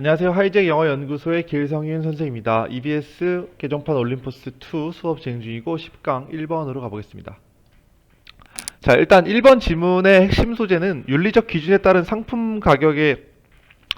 안녕하세요. 하이잭 영어 연구소의 길성윤 선생입니다. EBS 개정판 올림포스 2 수업 진행 중이고 10강 1번으로 가보겠습니다. 자, 일단 1번 지문의 핵심 소재는 윤리적 기준에 따른 상품 가격의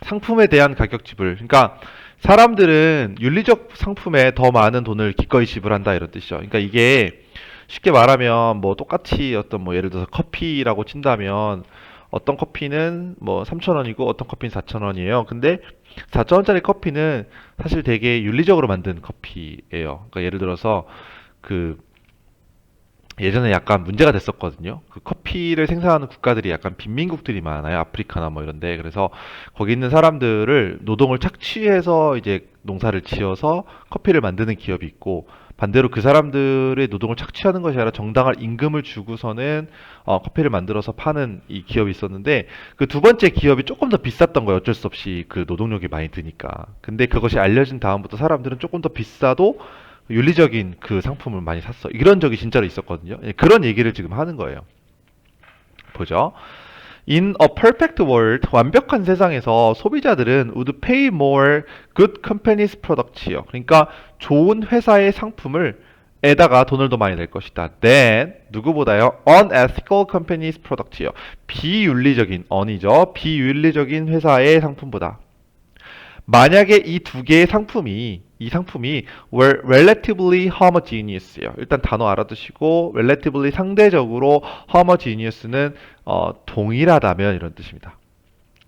상품에 대한 가격 지불. 그러니까 사람들은 윤리적 상품에 더 많은 돈을 기꺼이 지불한다 이런 뜻이죠. 그러니까 이게 쉽게 말하면 뭐 똑같이 어떤 뭐 예를 들어서 커피라고 친다면 어떤 커피는 뭐 3,000원이고 어떤 커피는 4,000원이에요. 근데 4,000원짜리 커피는 사실 되게 윤리적으로 만든 커피예요. 그러니까 예를 들어서 그 예전에 약간 문제가 됐었거든요. 그 커피를 생산하는 국가들이 약간 빈민국들이 많아요. 아프리카나 뭐 이런데. 그래서 거기 있는 사람들을 노동을 착취해서 이제 농사를 지어서 커피를 만드는 기업이 있고 반대로 그 사람들의 노동을 착취하는 것이 아니라 정당한 임금을 주고서는 어, 커피를 만들어서 파는 이 기업이 있었는데 그 두 번째 기업이 조금 더 비쌌던 거예요. 어쩔 수 없이 그 노동력이 많이 드니까. 근데 그것이 알려진 다음부터 사람들은 조금 더 비싸도 윤리적인 그 상품을 많이 샀어. 이런 적이 진짜로 있었거든요. 예, 그런 얘기를 지금 하는 거예요. 보죠. In a perfect world, 완벽한 세상에서 소비자들은 would pay more good companies product이요. 그러니까 좋은 회사의 상품을 에다가 돈을 더 많이 낼 것이다. Then 누구보다요? unethical companies product이요. 비윤리적인 on이죠. 비윤리적인 회사의 상품보다. 만약에 이 두 개의 상품이 이 상품이 were relatively homogeneous요. 일단 단어 알아두시고 relatively 상대적으로 homogeneous는 어, 동일하다면 이런 뜻입니다.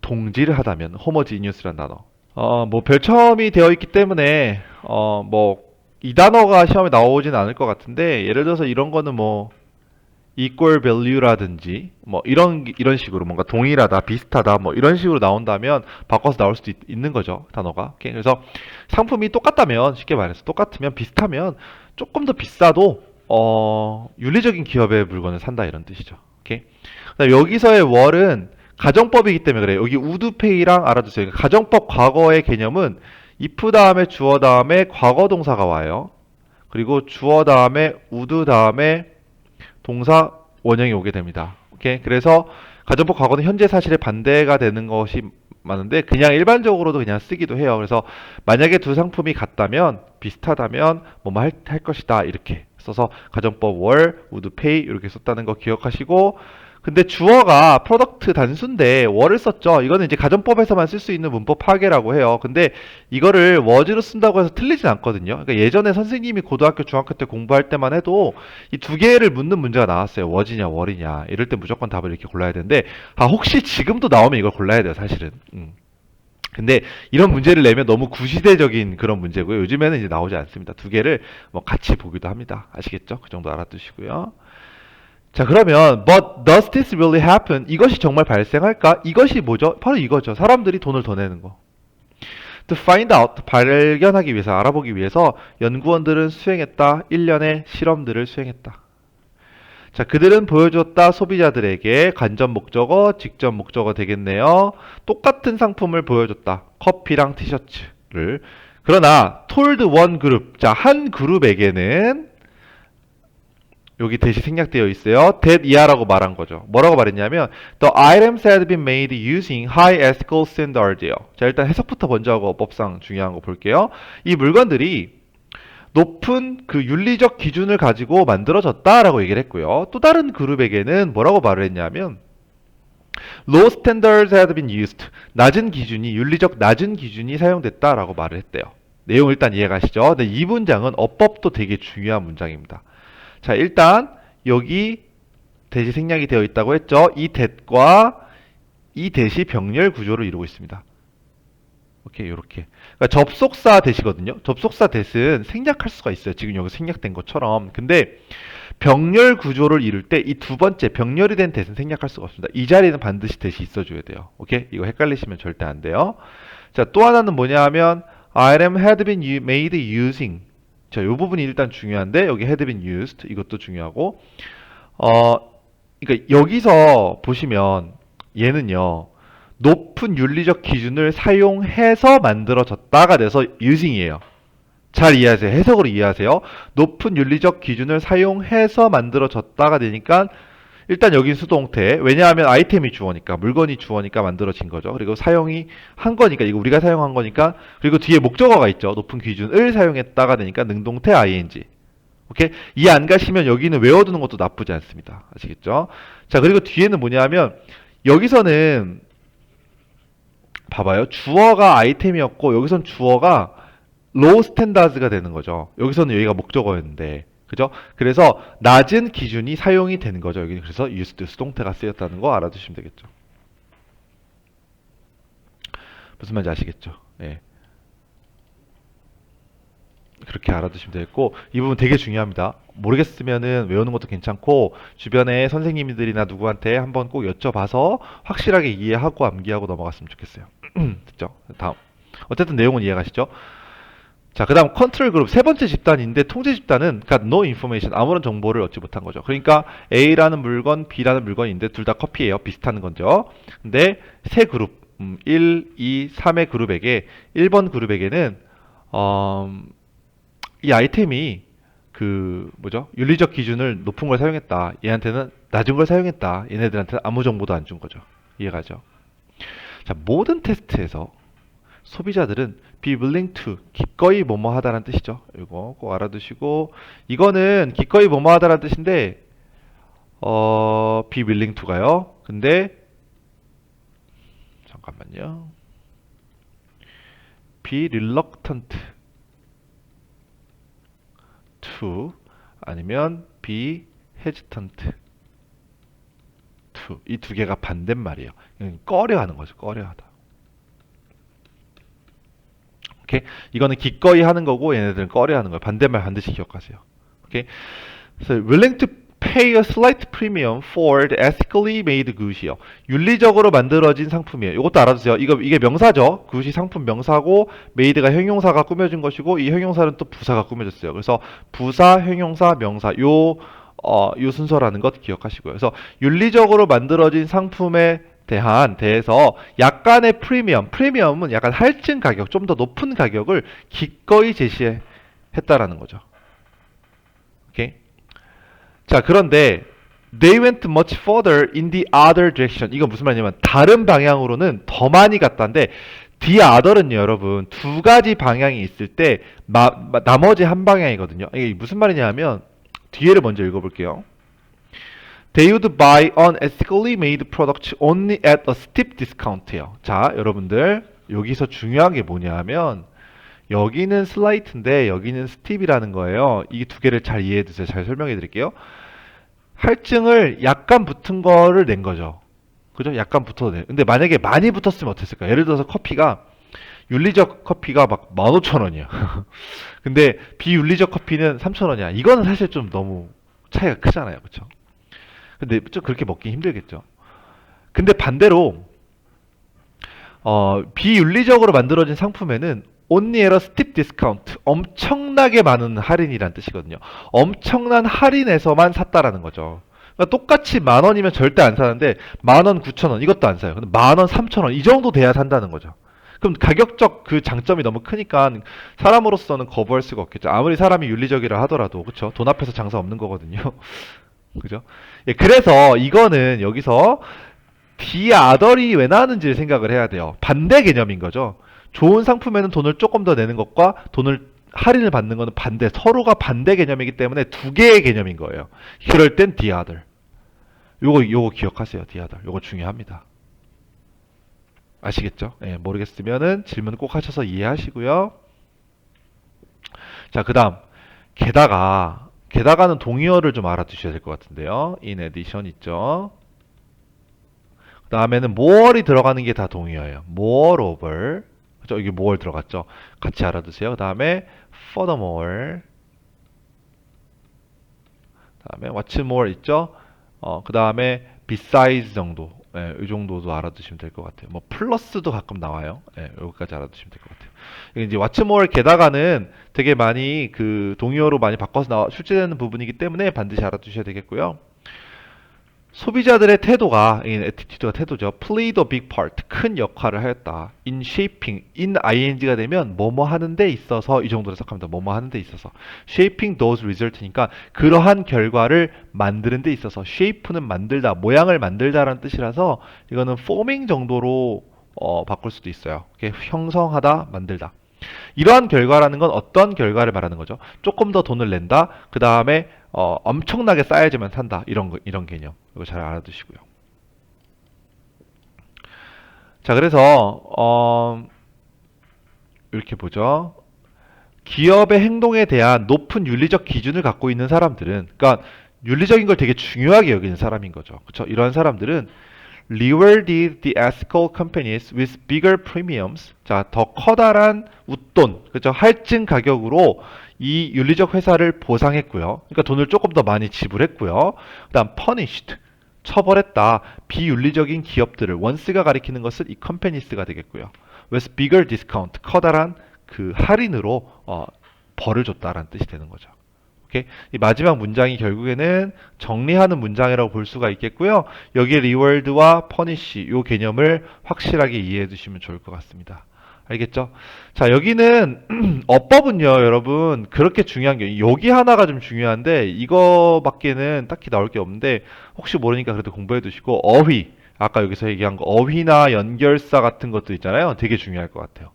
동질하다면 homogeneous란 단어. 어, 뭐 별첨이 되어 있기 때문에 어, 뭐 이 단어가 시험에 나오진 않을 것 같은데 예를 들어서 이런 거는 뭐 equal value라든지 뭐 이런 이런 식으로 뭔가 동일하다, 비슷하다 뭐 이런 식으로 나온다면 바꿔서 나올 수도 있, 는 거죠 단어가. 그래서 상품이 똑같다면 쉽게 말해서 똑같으면 비슷하면 조금 더 비싸도 어 윤리적인 기업의 물건을 산다 이런 뜻이죠. 오케이? 그다음 여기서의 월은 가정법이기 때문에 그래요. 여기 우드페이랑 알아두세요. 그러니까 가정법 과거의 개념은 if 다음에 주어 다음에 과거 동사가 와요. 그리고 주어 다음에 우드 다음에 동사 원형이 오게 됩니다. 오케이. 그래서 가정법 과거는 현재 사실에 반대가 되는 것이 많은데 그냥 일반적으로도 그냥 쓰기도 해요. 그래서 만약에 두 상품이 같다면 비슷하다면 뭐뭐 할, 할 것이다 이렇게 써서 가정법 월, pay 이렇게 썼다는 거 기억하시고 근데 주어가 프로덕트 단수인데 월을 썼죠. 이거는 이제 가정법에서만 쓸 수 있는 문법 파괴라고 해요. 근데 이거를 워즈로 쓴다고 해서 틀리진 않거든요. 그러니까 예전에 선생님이 고등학교, 중학교 때 공부할 때만 해도 이 두 개를 묻는 문제가 나왔어요. 워즈냐, 월이냐. 이럴 때 무조건 답을 이렇게 골라야 되는데 아 혹시 지금도 나오면 이걸 골라야 돼요, 사실은. 음. 근데 이런 문제를 내면 너무 구시대적인 그런 문제고요. 요즘에는 이제 나오지 않습니다. 두 개를 뭐 같이 보기도 합니다. 아시겠죠? 그 정도 알아두시고요. 자, 그러면 but does this really happen? 이것이 정말 발생할까? 이것이 뭐죠? 바로 이거죠. 사람들이 돈을 더 내는 거. To find out, 발견하기 위해서, 알아보기 위해서 연구원들은 수행했다. 1년의 실험들을 수행했다. 자, 그들은 보여줬다 소비자들에게 간접 목적어, 직접 목적어 되겠네요. 똑같은 상품을 보여줬다. 커피랑 티셔츠를. 그러나 told one group, 자, 한 그룹에게는 여기 대시 생략되어 있어요. that 이하라고 말한 거죠. 뭐라고 말했냐면 the items had been made using high ethical standards예요. 자, 일단 해석부터 먼저 하고 법상 중요한 거 볼게요. 이 물건들이 높은 그 윤리적 기준을 가지고 만들어졌다라고 얘기를 했고요. 또 다른 그룹에게는 뭐라고 말을 했냐면 low standards had been used. 낮은 기준이 윤리적 낮은 기준이 사용됐다라고 말을 했대요. 내용 일단 이해가시죠? 근데 이 문장은 어법도 되게 중요한 문장입니다. 자, 일단 여기 대시 생략이 되어 있다고 했죠. 이 that과 이 대시 병렬 구조를 이루고 있습니다. 오케이, 이렇게. 그러니까 접속사 대시거든요. 접속사 대시는 생략할 수가 있어요. 지금 여기 생략된 것처럼. 근데 병렬 구조를 이룰 때 이 두 번째 병렬이 된 대시는 생략할 수가 없습니다. 이 자리에는 반드시 대시 있어줘야 돼요. 오케이? 이거 헷갈리시면 절대 안 돼요. 자, 또 하나는 뭐냐 하면 item had been made using 자, 이 부분이 일단 중요한데 여기 had been used 이것도 중요하고 어 그러니까 여기서 보시면 얘는요. 높은 윤리적 기준을 사용해서 만들어졌다가 돼서 using이에요. 잘 이해하세요. 해석으로 이해하세요. 높은 윤리적 기준을 사용해서 만들어졌다가 되니까 일단 여긴 수동태. 왜냐하면 아이템이 주어니까, 물건이 주어니까 만들어진 거죠. 그리고 사용이 한 거니까, 이거 우리가 사용한 거니까, 그리고 뒤에 목적어가 있죠. 높은 기준을 사용했다가 되니까 능동태 ing. 오케이? 이해 안 가시면 여기는 외워두는 것도 나쁘지 않습니다. 아시겠죠? 자, 그리고 뒤에는 뭐냐면, 여기서는, 봐봐요. 주어가 아이템이었고, 여기선 주어가 로우 스탠다드가 되는 거죠. 여기서는 여기가 목적어였는데. 그죠? 그래서 낮은 기준이 사용이 되는 거죠. 여기 그래서 used 수동태가 쓰였다는 거 알아두시면 되겠죠. 무슨 말인지 아시겠죠? 예. 그렇게 알아두시면 되겠고 이 부분 되게 중요합니다. 모르겠으면은 외우는 것도 괜찮고 주변에 선생님들이나 누구한테 한번 꼭 여쭤봐서 확실하게 이해하고 암기하고 넘어갔으면 좋겠어요. 됐죠? 다음. 어쨌든 내용은 이해가시죠? 자, 그 다음 컨트롤 그룹 세 번째 집단인데 통제 집단은 그러니까 no information 아무런 정보를 얻지 못한 거죠. 그러니까 A라는 물건, B라는 물건인데 둘 다 커피예요. 비슷한 건죠. 근데 세 그룹 음, 1, 2, 3의 그룹에게 1번 그룹에게는 어, 이 아이템이 그 뭐죠? 윤리적 기준을 높은 걸 사용했다. 얘한테는 낮은 걸 사용했다. 얘네들한테는 아무 정보도 안 준 거죠. 이해가죠? 자, 모든 테스트에서 소비자들은 be willing to 기꺼이 뭐뭐 하다라는 뜻이죠. 이거 꼭 알아두시고 이거는 기꺼이 뭐뭐 하다라는 뜻인데 어 be willing to가요. 근데 잠깐만요. be reluctant to 아니면 be hesitant to 이 두 개가 반대말이에요. 꺼려하는 거죠. 꺼려하다. 오케이? 이거는 기꺼이 하는 거고 얘네들은 꺼려하는 거예요. 반대말 반드시 기억하세요. 오케이? So, willing to pay a slight premium for the ethically made good이요. 윤리적으로 만들어진 상품이에요. 이것도 알아두세요. 이거 이게 명사죠. good이 상품 명사고 made가 형용사가 꾸며진 것이고 이 형용사는 또 부사가 꾸며졌어요. 그래서 부사, 형용사, 명사 요 어, 요 순서라는 것 기억하시고요. 그래서 윤리적으로 만들어진 상품에 대한 대해서 약간의 프리미엄, 프리미엄은 약간 할증 가격, 좀 더 높은 가격을 기꺼이 제시했다라는 거죠. 오케이. 자, 그런데 they went much further in the other direction. 이건 무슨 말이냐면 다른 방향으로는 더 많이 갔다는데 the other은요, 여러분 두 가지 방향이 있을 때 마, 마- 나머지 한 방향이거든요. 이게 무슨 말이냐면 뒤에를 먼저 읽어볼게요. They would buy unethically made products only at a steep discount예요. 자, 여러분들 여기서 중요한 게 뭐냐 하면 여기는 슬라이트인데 여기는 스팁이라는 거예요. 이 두 개를 잘 이해해 두세요. 잘 설명해 드릴게요. 할증을 약간 붙은 거를 낸 거죠. 그죠? 약간 붙어도 돼. 근데 만약에 많이 붙었으면 어땠을까? 예를 들어서 커피가 윤리적 커피가 막 15,000원이야. 근데 비윤리적 커피는 3,000원이야. 이거는 사실 좀 너무 차이가 크잖아요. 그쵸? 근데 좀 그렇게 먹기 힘들겠죠. 근데 반대로 어, 비윤리적으로 만들어진 상품에는 only at a steep discount 엄청나게 많은 할인이란 뜻이거든요. 엄청난 할인에서만 샀다라는 거죠. 그러니까 똑같이 만 원이면 절대 안 사는데 만 원, 구천 원 이것도 안 사요. 근데 만 원, 삼천 원 이 정도 돼야 산다는 거죠. 그럼 가격적 그 장점이 너무 크니까 사람으로서는 거부할 수가 없겠죠. 아무리 사람이 윤리적이라 하더라도 그렇죠. 돈 앞에서 장사 없는 거거든요. 그죠? 예, 그래서 이거는 여기서 디아더리 왜 나왔는지를 생각을 해야 돼요. 반대 개념인 거죠. 좋은 상품에는 돈을 조금 더 내는 것과 돈을 할인을 받는 것은 반대, 서로가 반대 개념이기 때문에 두 개의 개념인 거예요. 그럴 땐 디아더. 요거 요거 기억하세요. 디아더. 요거 중요합니다. 아시겠죠? 예, 모르겠으면은 질문 꼭 하셔서 이해하시고요. 자, 그다음 게다가 게다가는 동의어를 좀 알아두셔야 될 것 같은데요. in addition 있죠. 그 다음에는 more이 들어가는 게 다 동의어예요. moreover. 그죠? 여기 more 들어갔죠? 같이 알아두세요. 그 다음에 furthermore. 그 다음에 what's more 있죠? 어, 그 다음에 besides 정도. 예, 이 정도도 알아두시면 될 것 같아요. 뭐 플러스도 가끔 나와요. 예, 여기까지 알아두시면 될 것 같아요. 이제 more 게다가는 되게 많이 그 동의어로 많이 바꿔서 나와 출제되는 부분이기 때문에 반드시 알아두셔야 되겠고요. 소비자들의 태도가, 이 attitude가 태도죠. played a big part, 큰 역할을 하였다. in shaping, in ing가 되면 뭐뭐 하는 데 있어서 이 정도로 해석합니다. 뭐뭐 하는 데 있어서. shaping those result니까 그러한 결과를 만드는 데 있어서 shape는 만들다, 모양을 만들다라는 뜻이라서 이거는 forming 정도로 어, 바꿀 수도 있어요. 형성하다, 만들다. 이러한 결과라는 건 어떤 결과를 말하는 거죠? 조금 더 돈을 낸다. 그 다음에 어, 엄청나게 쌓여지면 산다. 이런 거, 이런 개념. 이거 잘 알아두시고요. 자, 그래서 어, 이렇게 보죠. 기업의 행동에 대한 높은 윤리적 기준을 갖고 있는 사람들은, 그러니까 윤리적인 걸 되게 중요하게 여기는 사람인 거죠. 그렇죠? 이러한 사람들은 rewarded the ethical companies with bigger premiums. 자, 더 커다란 웃돈, 그죠? 할증 가격으로 이 윤리적 회사를 보상했고요. 그러니까 돈을 조금 더 많이 지불했고요. 그다음 punished. 처벌했다. 비윤리적인 기업들을 원스가 가리키는 것은 이 companies가 되겠고요. with bigger discount. 커다란 그 할인으로 어, 벌을 줬다라는 뜻이 되는 거죠. 오케이? 이 마지막 문장이 결국에는 정리하는 문장이라고 볼 수가 있겠고요. 여기에 reward와 punish 요 개념을 확실하게 이해해 두시면 좋을 것 같습니다. 알겠죠? 자, 여기는 어법은요, 여러분, 그렇게 중요한 게, 여기 하나가 좀 중요한데, 이거밖에는 딱히 나올 게 없는데, 혹시 모르니까 그래도 공부해 두시고, 어휘. 아까 여기서 얘기한 거, 어휘나 연결사 같은 것도 있잖아요. 되게 중요할 것 같아요.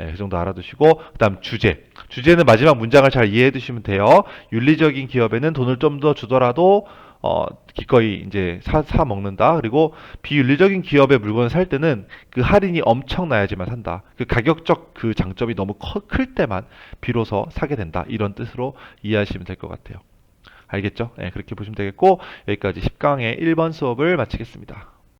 예, 그 정도 알아두시고 그다음 주제. 주제는 마지막 문장을 잘 이해해 두시면 돼요. 윤리적인 기업에는 돈을 좀 더 주더라도 어, 기꺼이 이제 사, 사 먹는다. 그리고 비윤리적인 기업의 물건을 살 때는 그 할인이 엄청나야지만 산다. 그 가격적 그 장점이 너무 커, 클 때만 비로소 사게 된다. 이런 뜻으로 이해하시면 될 것 같아요. 알겠죠? 예, 그렇게 보시면 되겠고 여기까지 10강의 1번 수업을 마치겠습니다.